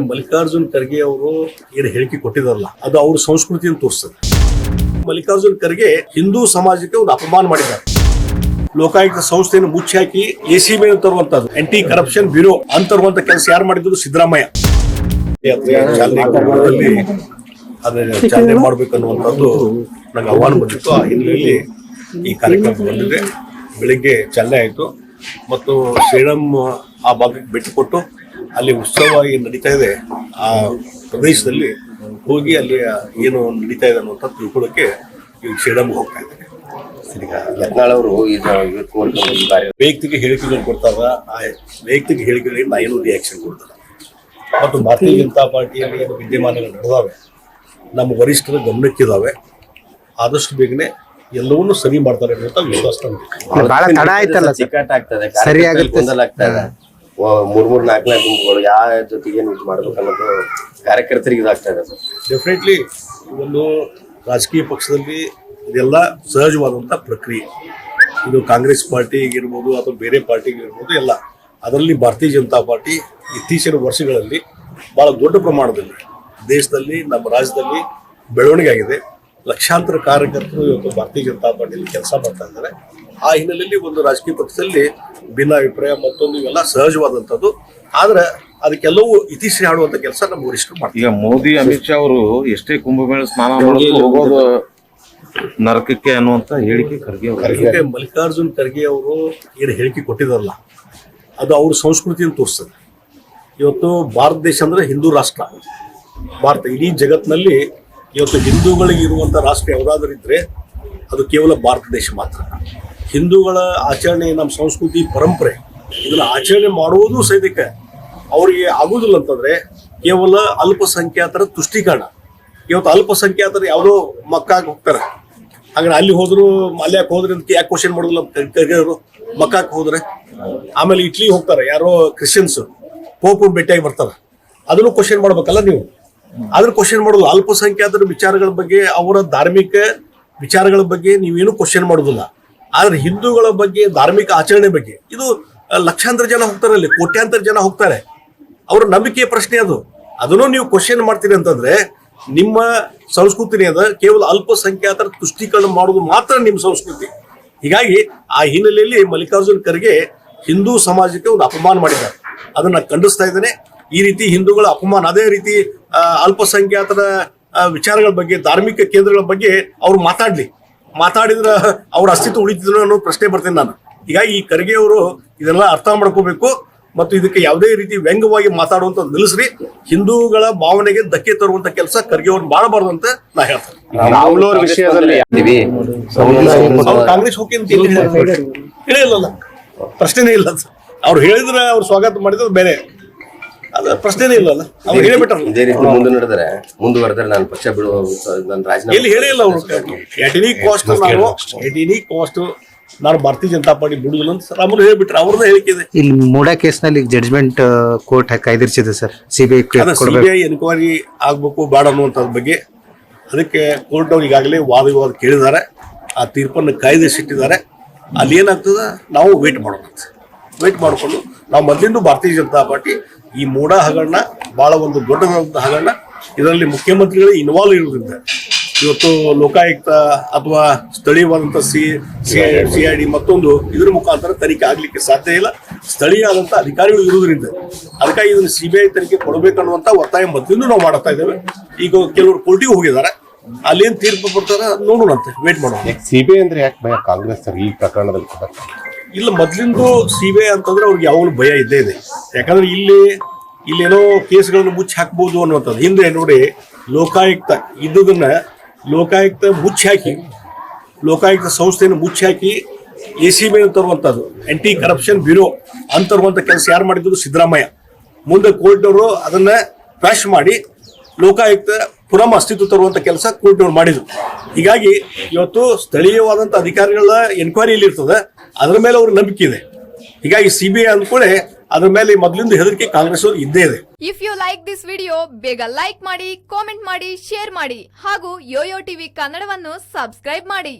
ಮಲ್ಲಿಕಾರ್ಜುನ್ ಖರ್ಗೆ ಅವರು ಏನು ಹೇಳಿಕೆ ಕೊಟ್ಟಿದಾರಲ್ಲ ಅದು ಅವ್ರ ಸಂಸ್ಕೃತಿಯನ್ನು ತೋರಿಸ್ತದೆ. ಮಲ್ಲಿಕಾರ್ಜುನ್ ಖರ್ಗೆ ಹಿಂದೂ ಸಮಾಜಕ್ಕೆ ಒಂದು ಅಪಮಾನ ಮಾಡಿದ್ದಾರೆ. ಲೋಕಾಯುಕ್ತ ಸಂಸ್ಥೆಯನ್ನು ಮುಚ್ಚಿ ಹಾಕಿ ಎ ಸಿ ಬಿ ತರುವಂತದ್ದು ಆಂಟಿ ಕರಪ್ಷನ್ ಬ್ಯೂರೋ ಅಂತರುವಂತ ಕೆಲಸ ಯಾರು ಮಾಡಿದ್ರು? ಸಿದ್ದರಾಮಯ್ಯ. ಅದನ್ನ ಚಾಲನೆ ಮಾಡ್ಬೇಕನ್ನುವಂಥದ್ದು ನಂಗೆ ಆಹ್ವಾನ ಬಂದಿತ್ತು. ಆ ಹಿನ್ನೆಲೆಯಲ್ಲಿ ಈ ಕಾರ್ಯಕ್ರಮ ಬಂದಿದೆ. ಬೆಳಿಗ್ಗೆ ಚಾಲನೆ ಆಯಿತು. ಮತ್ತು ಶ್ರೀರಾಮ್ ಆ ಭಾಗಕ್ಕೆ ಭೇಟಿ ಕೊಟ್ಟು ಅಲ್ಲಿ ಉತ್ಸವ ಏನು ನಡೀತಾ ಇದೆ. ಆ ಪ್ರದೇಶದಲ್ಲಿ ಹೋಗಿ ಅಲ್ಲಿ ಏನು ನಡೀತಾ ಇದೆ ಅನ್ನುವಂಥ ತಿಳ್ಕೊಳ್ಳೋಕೆ ಈಗ ಶ್ರೀರಾಮ್ಗೆ ಹೋಗ್ತಾ ಇದ್ದಾರೆ. ಈಗ ಯತ್ನಾಳ್ ಅವರು ಇದು ಇವತ್ತು ನೋಡ್ಕೊಂಡು ಕಾರ್ಯ ವೈಯಕ್ತಿಕ ಹೇಳಿಕೆಗಳು ಕೊಡ್ತಾರ. ಆ ವೈಯಕ್ತಿಕ ಹೇಳಿಕೆಗಳಿಗೆ ನಾ ಏನು ರಿಯಾಕ್ಷನ್ ಕೊಡ್ತಾರೆ. ಮತ್ತು ಭಾರತೀಯ ಜನತಾ ಪಾರ್ಟಿಯಲ್ಲಿ ಏನು ವಿದ್ಯಮಾನಗಳು ನಡೆದಾವೆ ನಮ್ಮ ವರಿಷ್ಠರ ಗಮನಕ್ಕಿದ್ದಾವೆ ಆದಷ್ಟು ಬೇಗನೆ ಎಲ್ಲವನ್ನೂ ಸರಿ ಮಾಡ್ತಾರೆ ಅನ್ನುವಂಥ ವಿಶ್ವಾಸ ನಮಗೆ. ಬಹಳ ತಡ ಆಯ್ತಲ್ಲ ಸರ್. ಆಗ್ತದೆ ಸರಿ ಆಗುತ್ತೆ. ಗೊಂದಲ ಆಗ್ತಾ ಇದೆ. ವ- ಮೂರ್ ಮೂರ್ ನಾಲ್ಕು ನಾಲ್ಕು ಗುಂಪುಗಳು ಯಾವ ಜೊತೆಗೆ ಏನು ಇದು ಮಾಡ್ಬೇಕು ಅನ್ನೋದು ಕಾರ್ಯಕರ್ತರಿಗೆ ಇದಾಗ್ತಾ ಇದೆ ಡೆಫಿನೆಟ್ಲಿ ಒಂದು ರಾಜಕೀಯ ಪಕ್ಷದಲ್ಲಿ ಇದೆಲ್ಲ ಸಹಜವಾದಂಥ ಪ್ರಕ್ರಿಯೆ. ಇದು ಕಾಂಗ್ರೆಸ್ ಪಾರ್ಟಿಗಿರ್ಬೋದು ಅಥವಾ ಬೇರೆ ಪಾರ್ಟಿಗಿರ್ಬೋದು ಎಲ್ಲ. ಅದರಲ್ಲಿ ಭಾರತೀಯ ಜನತಾ ಪಾರ್ಟಿ ಇತ್ತೀಚಿನ ವರ್ಷಗಳಲ್ಲಿ ಬಹಳ ದೊಡ್ಡ ಪ್ರಮಾಣದಲ್ಲಿ ದೇಶದಲ್ಲಿ, ನಮ್ಮ ರಾಜ್ಯದಲ್ಲಿ ಬೆಳವಣಿಗೆ ಆಗಿದೆ. ಲಕ್ಷಾಂತರ ಕಾರ್ಯಕರ್ತರು ಇವತ್ತು ಭಾರತೀಯ ಜನತಾ ಪಾರ್ಟಿಯಲ್ಲಿ ಕೆಲಸ ಮಾಡ್ತಾ ಇದ್ದಾರೆ. ಆ ಹಿನ್ನೆಲೆಯಲ್ಲಿ ಒಂದು ರಾಜಕೀಯ ಪಕ್ಷದಲ್ಲಿ ಭಿನ್ನಾಭಿಪ್ರಾಯ ಮತ್ತೊಂದು ಇವೆಲ್ಲ ಸಹಜವಾದಂಥದ್ದು. ಆದ್ರೆ ಅದಕ್ಕೆಲ್ಲವೂ ಇತಿಶ್ರೀ ಹಾಡುವಂತ ಕೆಲಸ ನಮ್ಮ ವರಿಷ್ಠರು ಮಾಡ್ತಾರೆ. ಈಗ ಮೋದಿ ಅಮಿತ್ ಶಾ ಅವರು ಎಷ್ಟೇ ಕುಂಭಮೇಳ ಸ್ನಾನ ಮಾಡೋದು ಹೋಗೋದು ನರಕಕ್ಕೆ ಅನ್ನುವಂತ ಹೇಳಿಕೆ ಖರ್ಗೆ ಅವರು. ಖರ್ಗೆ ಮಲ್ಲಿಕಾರ್ಜುನ್ ಖರ್ಗೆ ಅವರು ಏನು ಹೇಳಿಕೆ ಕೊಟ್ಟಿದಾರಲ್ಲ ಅದು ಅವ್ರ ಸಂಸ್ಕೃತಿಯನ್ನು ತೋರಿಸ್ತದೆ. ಇವತ್ತು ಭಾರತ ದೇಶ ಅಂದ್ರೆ ಹಿಂದೂ ರಾಷ್ಟ್ರ. ಭಾರತ ಇಡೀ ಜಗತ್ತಿನಲ್ಲಿ ಇವತ್ತು ಹಿಂದೂಗಳಿಗೆ ಇರುವಂಥ ರಾಷ್ಟ್ರ ಯಾವುದಾದ್ರೂ ಇದ್ರೆ ಅದು ಕೇವಲ ಭಾರತ ದೇಶ ಮಾತ್ರ. ಹಿಂದೂಗಳ ಆಚರಣೆ, ನಮ್ಮ ಸಂಸ್ಕೃತಿ, ಪರಂಪರೆ, ಇದನ್ನು ಆಚರಣೆ ಮಾಡುವುದು ಸಹಿತಕ್ಕ ಅವರಿಗೆ ಆಗುದಿಲ್ಲ ಅಂತಂದ್ರೆ ಕೇವಲ ಅಲ್ಪಸಂಖ್ಯಾತರ ತುಷ್ಟೀಕರಣ. ಇವತ್ತು ಅಲ್ಪಸಂಖ್ಯಾತರು ಯಾವುದೋ ಮಕ್ಕಾಗಿ ಹೋಗ್ತಾರೆ. ಹಾಗಾದ್ರೆ ಅಲ್ಲಿ ಹೋದ್ರು, ಅಲ್ಲಿ ಯಾಕೆ ಹೋದ್ರಿ ಅಂತ ಯಾಕೆ ಕ್ವಶನ್ ಮಾಡೋದಿಲ್ಲ ಕರ್ಗಿರೋರು ಮಕ್ಕಾಕ್ ಹೋದ್ರೆ? ಆಮೇಲೆ ಇಟ್ಲಿ ಹೋಗ್ತಾರೆ, ಯಾರೋ ಕ್ರಿಶ್ಚಿಯನ್ಸ್, ಪೋಪ್ ಭೇಟಿಯಾಗಿ ಬರ್ತಾರೆ. ಅದನ್ನು ಕ್ವಶನ್ ಮಾಡ್ಬೇಕಲ್ಲ ನೀವು? ಅದ್ರ ಕ್ವಶನ್ ಮಾಡೋದು ಅಲ್ಪಸಂಖ್ಯಾತರ ವಿಚಾರಗಳ ಬಗ್ಗೆ, ಅವರ ಧಾರ್ಮಿಕ ವಿಚಾರಗಳ ಬಗ್ಗೆ ನೀವೇನು ಕ್ವಶನ್ ಮಾಡೋದಿಲ್ಲ. ಆದ್ರೆ ಹಿಂದೂಗಳ ಬಗ್ಗೆ, ಧಾರ್ಮಿಕ ಆಚರಣೆ ಬಗ್ಗೆ, ಇದು ಲಕ್ಷಾಂತರ ಜನ ಹೋಗ್ತಾರೆ ಅಲ್ಲಿ, ಕೋಟ್ಯಾಂತರ ಜನ ಹೋಗ್ತಾರೆ. ಅವ್ರ ನಂಬಿಕೆಯ ಪ್ರಶ್ನೆ ಅದು. ಅದನ್ನು ನೀವು ಕ್ವಶನ್ ಮಾಡ್ತೀರಿ ಅಂತಂದ್ರೆ, ನಿಮ್ಮ ಸಂಸ್ಕೃತಿನೇ ಅದ ಕೇವಲ ಅಲ್ಪಸಂಖ್ಯಾತರ ತುಷ್ಟೀಕರಣ ಮಾಡೋದು ಮಾತ್ರ ನಿಮ್ಮ ಸಂಸ್ಕೃತಿ. ಹೀಗಾಗಿ ಆ ಹಿನ್ನೆಲೆಯಲ್ಲಿ ಮಲ್ಲಿಕಾರ್ಜುನ್ ಖರ್ಗೆ ಹಿಂದೂ ಸಮಾಜಕ್ಕೆ ಒಂದು ಅಪಮಾನ ಮಾಡಿದ್ದಾರೆ. ಅದನ್ನ ಖಂಡಿಸ್ತಾ ಇದ್ದೇನೆ. ಈ ರೀತಿ ಹಿಂದೂಗಳ ಅಪಮಾನ, ಅದೇ ರೀತಿ ಅಲ್ಪಸಂಖ್ಯಾತರ ವಿಚಾರಗಳ ಬಗ್ಗೆ, ಧಾರ್ಮಿಕ ಕೇಂದ್ರಗಳ ಬಗ್ಗೆ ಅವ್ರು ಮಾತಾಡ್ಲಿ. ಮಾತಾಡಿದ್ರ ಅವ್ರ ಅಸ್ತಿತ್ವ ಉಳಿತಿದ್ರು ಅನ್ನೋ ಪ್ರಶ್ನೆ ಬರ್ತೀನಿ ನಾನು. ಹೀಗಾಗಿ ಈ ಖರ್ಗೆ ಅವರು ಇದೆಲ್ಲ ಅರ್ಥ ಮಾಡ್ಕೋಬೇಕು ಮತ್ತು ಇದಕ್ಕೆ ಯಾವುದೇ ರೀತಿ ವ್ಯಂಗ್ಯವಾಗಿ ಮಾತಾಡುವಂತ ನಿಲ್ಲಿಸ್ರಿ. ಹಿಂದೂಗಳ ಭಾವನೆಗೆ ಧಕ್ಕೆ ತರುವಂತ ಕೆಲಸ ಖರ್ಗೆ ಅವ್ರು ಮಾಡಬಾರ್ದು ಅಂತ ನಾ ಹೇಳ್ತೇನೆ. ಕಾಂಗ್ರೆಸ್ ಹೋಗಿ ಪ್ರಶ್ನೆನೇ ಇಲ್ಲ. ಅವ್ರು ಹೇಳಿದ್ರೆ ಅವ್ರು ಸ್ವಾಗತ ಮಾಡಿದ್ರೆ ಬೇರೆ. ಅದ ಪ್ರಶ್ನೆನೇ ಇಲ್ಲ ಅವ್ರು ಹೇಳಿಬಿಟ್ರಲ್ಲ ಇದೇ ರೀತಿ ಮುಂದೆ ನಡೆದರೆ ಮುಂದುವರೆದ್ರೆ ನಾನು ಪಕ್ಷ ಬಿಡುವ ನನ್ನ ರಾಜೀನಾಮೆ ಎಲ್ಲಿ ಹೇಳಿಲ್ಲ ಅವರು? ಎಟ್ ಎನಿ ಕಾಸ್ಟ್ ನಾನು ಎಟ್ ಎನಿ ಕಾಸ್ಟ್ ನಾನು ಭಾರತೀಯ ಜನತಾ ಪಾರ್ಟಿ ಬಿಡುದಿಲ್ಲ ಅಂತ ರಾಮುಲು ಹೇಳ್ಬಿಟ್ರೆ. ಅವ್ರದ್ದು ಹೇಳಿಕೆ ಇದೆ. ಇಲ್ಲಿ ಮೂಡಾ ಕೇಸ್ನಲ್ಲಿ ಜಡ್ಜ್ಮೆಂಟ್ ಕೋರ್ಟ್ ಕಾಯ್ದಿರಿಸಿದೆ ಸರ್. ಸಿಬಿಐ ಸಿಬಿಐ ಸಿ ಕೊಡ್ಬೇಕು. ಬಿ ಐ ಎನ್ಕ್ವೈರಿ ಆಗ್ಬೇಕು ಬೇಡ ಅನ್ನುವಂಥದ್ರ ಬಗ್ಗೆ ಅದಕ್ಕೆ ಕೋರ್ಟ್ ಅವ್ರು ಈಗಾಗಲೇ ವಾದ ವಿವಾದ ಕೇಳಿದ್ದಾರೆ. ಆ ತೀರ್ಪನ್ನು ಕಾಯ್ದಿರಿಸಿಟ್ಟಿದ್ದಾರೆ. ಅಲ್ಲಿ ಏನಾಗ್ತದೆ ನಾವು ವೇಟ್ ಮಾಡೋಣ ವೇಟ್ ಮಾಡಿಕೊಂಡು ನಾವು ಮೊದಲಿಂದ ಭಾರತೀಯ ಜನತಾ ಪಾರ್ಟಿ ಈ ಮೂಡ ಹಗರಣ ಬಹಳ ಒಂದು ದೊಡ್ಡದಾದಂಥ ಹಗರಣ. ಇದರಲ್ಲಿ ಮುಖ್ಯಮಂತ್ರಿಗಳೇ ಇನ್ವಾಲ್ವ್ ಇರೋದ್ರಿಂದ ಇವತ್ತು ಲೋಕಾಯುಕ್ತ ಅಥವಾ ಸ್ಥಳೀಯವಾದಂಥ ಸಿ ಸಿ ಐ ಡಿ ಮತ್ತೊಂದು ಇದ್ರ ಮುಖಾಂತರ ತನಿಖೆ ಆಗಲಿಕ್ಕೆ ಸಾಧ್ಯ ಇಲ್ಲ. ಸ್ಥಳೀಯ ಆದಂಥ ಅಧಿಕಾರಿಗಳು ಇರುವುದರಿಂದ ಅದಕ್ಕಾಗಿ ಇದನ್ನು ಸಿ ಬಿ ಐ ತನಿಖೆ ಕೊಡಬೇಕನ್ನುವಂಥ ಒತ್ತಾಯ ಮೊದಲಿಂದ ನಾವು ಮಾಡ್ತಾ ಇದ್ದೇವೆ. ಈಗ ಕೆಲವರು ಕೋರ್ಟಿಗೆ ಹೋಗಿದ್ದಾರೆ. ಅಲ್ಲೇನು ತೀರ್ಪು ನೋಡೋಣ ನೋಡೋಣಂತೆ ವೇಟ್ ಮಾಡೋಣ. ಐ ಅಂದ್ರೆ ಯಾಕೆ ಭಯ? ಕಾಂಗ್ರೆಸ್ ಈ ಪ್ರಕರಣದಲ್ಲಿ ಇಲ್ಲ, ಮೊದ್ಲಿಂದು ಸಿ ಬಿ ಐ ಅಂತಂದ್ರೆ ಅವ್ರಿಗೆ ಯಾವಾಗಲೂ ಭಯ ಇದ್ದೇ ಇದೆ. ಯಾಕಂದ್ರೆ ಇಲ್ಲಿ, ಇಲ್ಲೇನೋ ಕೇಸ್ಗಳನ್ನು ಮುಚ್ಚಿ ಹಾಕ್ಬೋದು ಅನ್ನುವಂಥದ್ದು. ಹಿಂದೆ ನೋಡಿ, ಲೋಕಾಯುಕ್ತ, ಇದ್ದುದನ್ನ ಲೋಕಾಯುಕ್ತ ಮುಚ್ಚಿ ಹಾಕಿ ಲೋಕಾಯುಕ್ತ ಸಂಸ್ಥೆಯನ್ನು ಮುಚ್ಚಿ ಹಾಕಿ ಎ ಸಿ ಬಿ ತರುವಂಥದ್ದು ಆಂಟಿ ಕರಪ್ಷನ್ ಬ್ಯೂರೋ ಅಂತರುವಂಥ ಕೆಲಸ ಯಾರು ಮಾಡಿದ್ರು ಸಿದ್ದರಾಮಯ್ಯ. ಮುಂದೆ ಕೋರ್ಟ್ನವರು ಅದನ್ನ ಕ್ರಾಶ್ ಮಾಡಿ, ಲೋಕಾಯುಕ್ತ ಪುನಃ ಅಸ್ತಿತ್ವ ತರುವಂತ ಕೆಲಸ ಕೋರ್ಟ್ನವ್ರು ಮಾಡಿದ್ರು. ಹೀಗಾಗಿ ಇವತ್ತು ಸ್ಥಳೀಯವಾದಂಥ ಅಧಿಕಾರಿಗಳ ಎನ್ಕ್ವೈರಿ ಇಲ್ಲಿ ಇರ್ತದೆ. ಅದರ ಮೇಲೆ ಅವ್ರ ನಂಬಿಕೆ ಇದೆ. ಹೀಗಾಗಿ ಸಿ ಬಿ ಐ ಅಂದ್ಕೂಳೆ ಅದ್ರ ಮೇಲೆ ಮೊದಲಿಂದ ಹೆದರಿಕೆ ಕಾಂಗ್ರೆಸ್ ಇದ್ದೇ ಇದೆ. If you like this video ಬೇಗ ಲೈಕ್ ಮಾಡಿ ಕಾಮೆಂಟ್ ಮಾಡಿ ಶೇರ್ ಮಾಡಿ ಹಾಗೂ ಯೋಯೋ ಟಿವಿ ಕನ್ನಡವನ್ನು ಸಬ್ಸ್ಕ್ರೈಬ್ ಮಾಡಿ.